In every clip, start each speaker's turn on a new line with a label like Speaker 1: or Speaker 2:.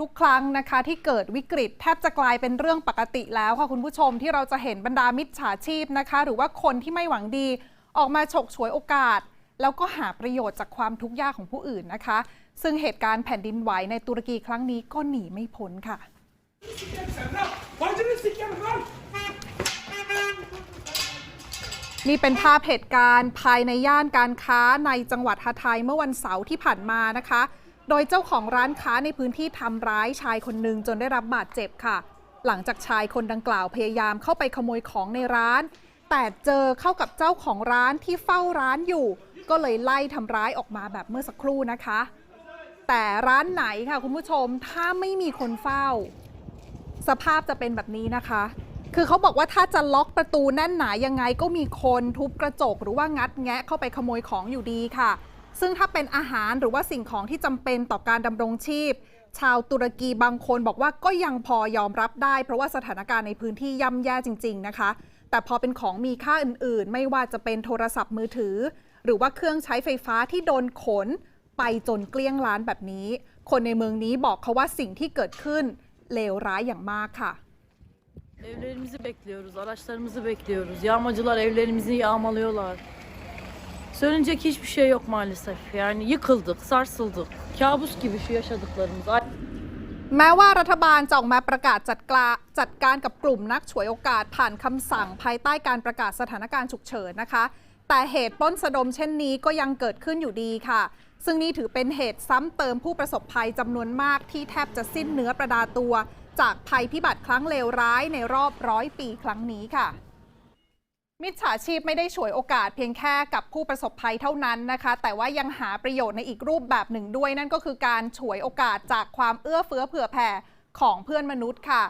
Speaker 1: ทุกครั้งนะคะ ที่เกิดวิกฤตแทบจะกลายเป็นเรื่องปกติแล้วค่ะคุณผู้ชมที่เราจะเห็นบรรดามิจฉาชีพนะคะ หรือว่าคนที่ไม่หวังดี ออกมาฉกฉวยโอกาส แล้วก็หาประโยชน์จากความทุกข์ยากของผู้อื่นนะคะ ซึ่งเหตุการณ์แผ่นดินไหวในตุรกีครั้งนี้ก็หนีไม่พ้นค่ะนี่เป็นภาพเหตุการณ์ภายในย่านการค้าในจังหวัดฮาไทยเมื่อวันเสาร์ที่ผ่านมานะคะ โดยเจ้าของร้านค้าในพื้นที่ทำร้ายชายคนหนึ่งจนได้รับบาดเจ็บค่ะ หลังจากชายคนดังกล่าวพยายามเข้าไปขโมยของในร้าน แต่เจอเข้ากับเจ้าของร้านที่เฝ้าร้านอยู่ ก็เลยไล่ทำร้ายออกมาแบบเมื่อสักครู่นะคะ แต่ร้านไหนค่ะคุณผู้ชมถ้าไม่มีคนเฝ้า สภาพจะเป็นแบบนี้นะคะ คือเขาบอกว่าถ้าจะล็อกประตูแน่นหนายังไงก็มีคนทุบกระจกหรือว่างัดแงะเข้าไปขโมยของอยู่ดีค่ะ ซึ่งถ้าเป็นอาหารหรือว่าสิ่งของที่จำเป็นต่อการดำรงชีพ ชาวตุรกีบางคนบอกว่าก็ยังพอยอมรับได้ เพราะว่าสถานการณ์ในพื้นที่ย่ำแย่จริง ๆ นะคะ แต่พอเป็นของมีค่าอื่นๆ ไม่ว่าจะเป็นโทรศัพท์มือถือ หรือว่าเครื่องใช้ไฟฟ้าที่โดนขน ไปจนเกลี้ยงล้านแบบนี้ คนในเมืองนี้บอกเขาว่าสิ่งที่เกิดขึ้นเลวร้ายอย่างมากค่ะ
Speaker 2: Evlerimizi bekliyoruz, araçlarımızı bekliyoruz. Yağmacılar evlerimizi yağmalıyorlar. Söylenecek hiçbir şey yok maalesef. Yani yıkıldık, sarsıldık. Kabus gibi şu yaşadıklarımız.
Speaker 1: แม้ว่ารัฐบาลจะออกมาประกาศจัดกาจัดการกับกลุ่มนักฉวยโอกาสผ่านคำสั่งภายใต้การประกาศสถานการณ์ฉุกเฉินนะคะ แต่เหตุปล้นสะดมเช่นนี้ก็ยังเกิดขึ้นอยู่ดีค่ะ ซึ่งนี่ถือเป็นเหตุซ้ำเติมผู้ประสบภัยจำนวนมากที่แทบจะสิ้นเนื้อประดาตัว จากภัยพิบัติครั้งเลวร้ายในรอบร้อยปีครั้งนี้ค่ะ มิจฉาชีพไม่ได้ฉวยโอกาสเพียงแค่กับผู้ประสบภัยเท่านั้นนะคะ แต่ว่ายังหาประโยชน์ในอีกรูปแบบหนึ่งด้วย นั่นก็คือการฉวยโอกาสจากความเอื้อเฟื้อเผื่อแผ่ของเพื่อนมนุษย์ค่ะ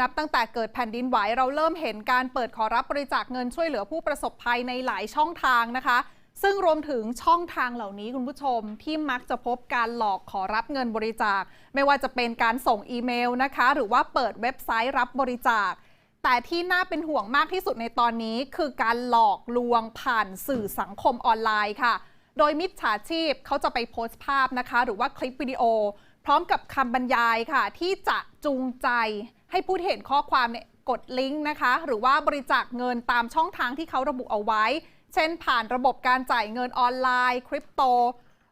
Speaker 1: นับตั้งแต่เกิดแผ่นดินไหวเราเริ่มเห็นการเปิดขอรับบริจาคเงินช่วยเหลือผู้ประสบภัยในหลายช่องทางนะคะ ซึ่งรวมถึงช่องทางเหล่านี้คุณผู้ชม ที่มักจะพบการหลอกขอรับเงินบริจาค ไม่ว่าจะเป็นการส่งอีเมลนะคะ หรือว่าเปิดเว็บไซต์รับบริจาค แต่ที่น่าเป็นห่วงมากที่สุดในตอนนี้ คือการหลอกลวงผ่านสื่อสังคมออนไลน์ค่ะ โดยมิจฉาชีพเขาจะไปโพสต์ภาพนะคะ หรือว่าคลิปวิดีโอ พร้อมกับคำบรรยายค่ะ ที่จะจูงใจให้ผู้เห็นข้อความเนี่ยกดลิงก์นะคะ หรือว่าบริจาคเงินตามช่องทางที่เขาระบุเอาไว้ เช่นผ่านระบบการจ่ายเงินออนไลน์คริปโต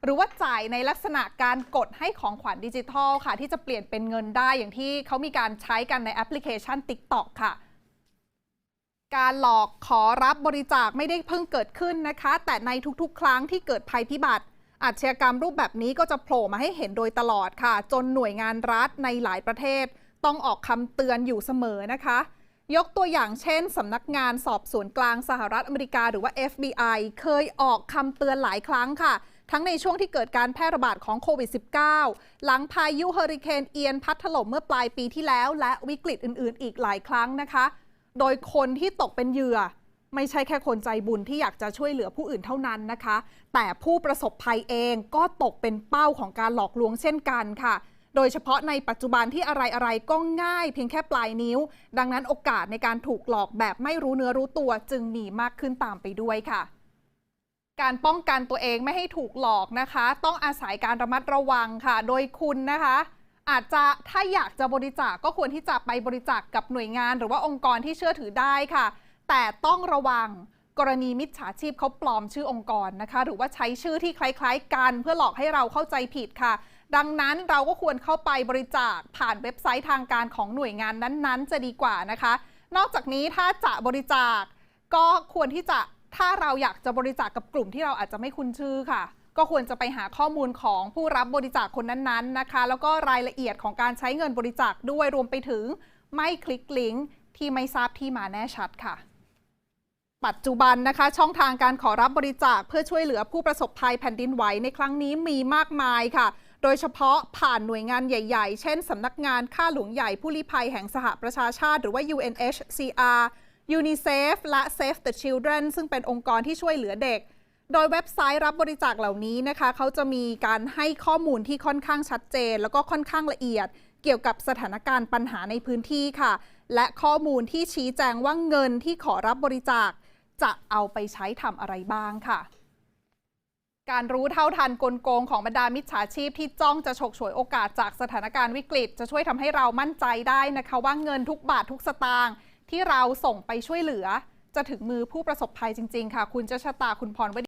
Speaker 1: หรือว่าจ่ายในลักษณะการกดให้ของขวัญดิจิทัลค่ะ ที่จะเปลี่ยนเป็นเงินได้อย่างที่เขามีการใช้กันในแอปพลิเคชัน TikTok ค่ะ การหลอกขอรับบริจาคไม่ได้เพิ่งเกิดขึ้นนะคะ แต่ในทุกๆ ครั้งที่เกิดภัยพิบัติอาชญากรรมรูปแบบนี้ก็จะโผล่มาให้เห็นโดยตลอดค่ะ จนหน่วยงานรัฐในหลายประเทศ ต้องออกคำเตือนอยู่เสมอนะคะ ยกตัวอย่างเช่นสำนักงานสอบสวนกลางสหรัฐอเมริกาหรือว่า FBI เคยออกคำเตือนหลายครั้งค่ะ ทั้งในช่วงที่เกิดการแพร่ระบาดของโควิด -19 หลังพายุเฮอริเคนเอียนพัดถล่มเมื่อปลายปีที่แล้ว และวิกฤตอื่น ๆ อีกหลายครั้งนะคะ โดยคนที่ตกเป็นเหยื่อไม่ใช่แค่คนใจบุญที่อยากจะช่วยเหลือผู้อื่นเท่านั้นนะคะ แต่ผู้ประสบภัยเองก็ตกเป็นเป้าของการหลอกลวงเช่นกันค่ะ โดยเฉพาะในปัจจุบันที่อะไรๆก็ง่ายเพียงแค่ปลายนิ้ว ดังนั้นโอกาสในการถูกหลอกแบบไม่รู้เนื้อรู้ตัวจึงมีมากขึ้นตามไปด้วยค่ะ การป้องกันตัวเองไม่ให้ถูกหลอกนะคะ ต้องอาศัยการระมัดระวังค่ะ โดยคุณนะคะ อาจจะถ้าอยากจะบริจาคก็ควรที่จะไปบริจาคกกับหน่วยงาน หรือว่าองค์กรที่เชื่อถือได้ค่ะ แต่ต้องระวังกรณีมิจฉาชีพเขาปลอมชื่อองค์กรนะคะ หรือว่าใช้ชื่อที่คล้ายๆ กัน เพื่อหลอกให้เราเข้าใจผิดค่ะ ดังนั้นเราก็ควรเข้าไปบริจาคผ่านเว็บไซต์ทางการของหน่วยงานนั้นๆ จะดีกว่านะคะ นอกจากนี้ถ้าจะบริจาคก็ควรที่จะ ถ้าเราอยากจะบริจาคกับกลุ่มที่เราอาจจะไม่คุ้นชื่อค่ะ ก็ควรจะไปหาข้อมูลของผู้รับบริจาคคนนั้นๆนะคะ แล้วก็รายละเอียดของการใช้เงินบริจาคด้วยรวมไปถึง ไม่คลิกลิงก์ที่ไม่ทราบที่มาแน่ชัดค่ะปัจจุบันนะคะ ช่องทางการขอรับบริจาคเพื่อช่วยเหลือผู้ประสบภัยแผ่นดินไหวในครั้งนี้มีมากมายค่ะ โดยเฉพาะผ่านหน่วยงานใหญ่ ๆ เช่นสำนักงานข้าหลวงใหญ่ผู้ลี้ภัยแห่งสหประชาชาติ หรือว่า UNHCR UNICEF และ Save the Children ซึ่งเป็นองค์กรที่ช่วยเหลือเด็ก โดยเว็บไซต์รับบริจาคเหล่านี้นะคะ เขาจะมีการให้ข้อมูลที่ค่อนข้างชัดเจน แล้วก็ค่อนข้างละเอียด เกี่ยวกับสถานการณ์ปัญหาในพื้นที่ค่ะ และข้อมูลที่ชี้แจงว่าเงินที่ขอรับบริจาค จะเอาไปใช้ทำอะไรบ้างค่ะการรู้เท่าทันกลโกงของบรรดามิจฉาชีพที่จ้องจะฉกฉวยโอกาสจากสถานการณ์วิกฤต จะช่วยทำให้เรามั่นใจได้นะคะ ว่าเงินทุกบาททุกสตางค์ ที่เราส่งไปช่วยเหลือ จะถึงมือผู้ประสบภัยจริง ๆ ค่ะ คุณเจชะตาคุณพรวด